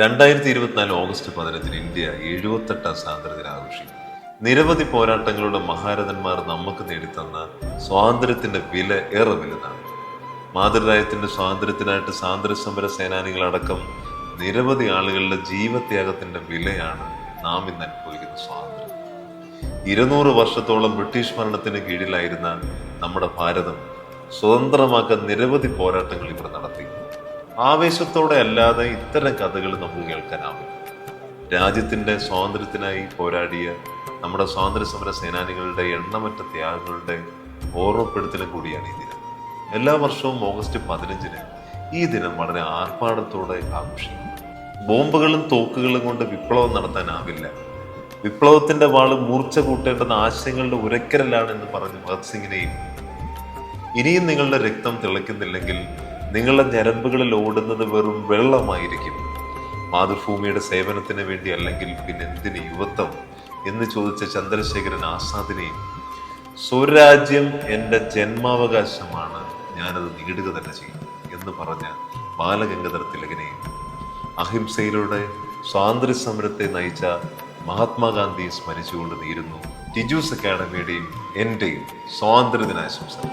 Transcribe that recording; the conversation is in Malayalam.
രണ്ടായിരത്തി ഇരുപത്തിനാല് ഓഗസ്റ്റ് പതിനഞ്ചിന് ഇന്ത്യ എഴുപത്തെട്ടാം സ്വാതന്ത്ര്യദിനം ആഘോഷിക്കും. നിരവധി പോരാട്ടങ്ങളുടെ മഹാരഥന്മാർ നമുക്ക് നേടിത്തന്ന സ്വാതന്ത്ര്യത്തിന്റെ വില ഏറെ വലുതാണ്. മാതൃരാജ്യത്തിന്റെ സ്വാതന്ത്ര്യത്തിനായിട്ട് സ്വാതന്ത്ര്യ സമര സേനാനികളടക്കം നിരവധി ആളുകളുടെ ജീവത്യാഗത്തിന്റെ വിലയാണ് നാം ഇന്ന് അനുഭവിക്കുന്ന സ്വാതന്ത്ര്യം. ഇരുന്നൂറ് വർഷത്തോളം ബ്രിട്ടീഷ് ഭരണത്തിന് കീഴിലായിരുന്ന നമ്മുടെ ഭാരതം സ്വതന്ത്രമാക്കാൻ നിരവധി പോരാട്ടങ്ങൾ ഇവർ നടത്തി. ആവേശത്തോടെ അല്ലാതെ ഇത്തരം കഥകൾ നമുക്ക് കേൾക്കാനാവില്ല രാജ്യത്തിന്റെ സ്വാതന്ത്ര്യത്തിനായി പോരാടിയ നമ്മുടെ സ്വാതന്ത്ര്യ സമര സേനാനികളുടെ എണ്ണമറ്റ ത്യാഗങ്ങളുടെ ഓർമ്മപ്പെടുത്തലും കൂടിയാണ് ഈ ദിനം. എല്ലാ വർഷവും ഓഗസ്റ്റ് പതിനഞ്ചിന് ഈ ദിനം വളരെ ആർഭാടത്തോടെ ആഘോഷിക്കും. ബോംബുകളും തോക്കുകളും കൊണ്ട് വിപ്ലവം നടത്താനാവില്ല. വിപ്ലവത്തിന്റെ വാൾ മൂർച്ച കൂട്ടേണ്ടത് ആശയങ്ങളുടെ ഉരക്കരലാണ് എന്ന് പറഞ്ഞ് ഭഗത് സിംഗിനെയും ഇനിയും നിങ്ങളുടെ രക്തം തിളയ്ക്കുന്നില്ലെങ്കിൽ നിങ്ങളുടെ ഞരമ്പുകളിൽ ഓടുന്നത് വെറും വെള്ളമായിരിക്കും. മാതൃഭൂമിയുടെ സേവനത്തിന് വേണ്ടി അല്ലെങ്കിൽ പിന്നെ എന്തിന് യുവത്വം എന്ന് ചോദിച്ച ചന്ദ്രശേഖരൻ ആസാദിനെയും സ്വരാജ്യം എന്റെ ജന്മാവകാശമാണ് ഞാനത് നേടുക തന്നെ ചെയ്യും എന്ന് പറഞ്ഞ ബാലഗംഗാധര തിലകനെയും അഹിംസയിലൂടെ സ്വാതന്ത്ര്യ സമരത്തെ നയിച്ച മഹാത്മാഗാന്ധിയെ സ്മരിച്ചുകൊണ്ട് നേരുന്നു ടിജൂസ് അക്കാഡമിയുടെയും എന്റെയും സ്വാതന്ത്ര്യദിനാശംസകൾ.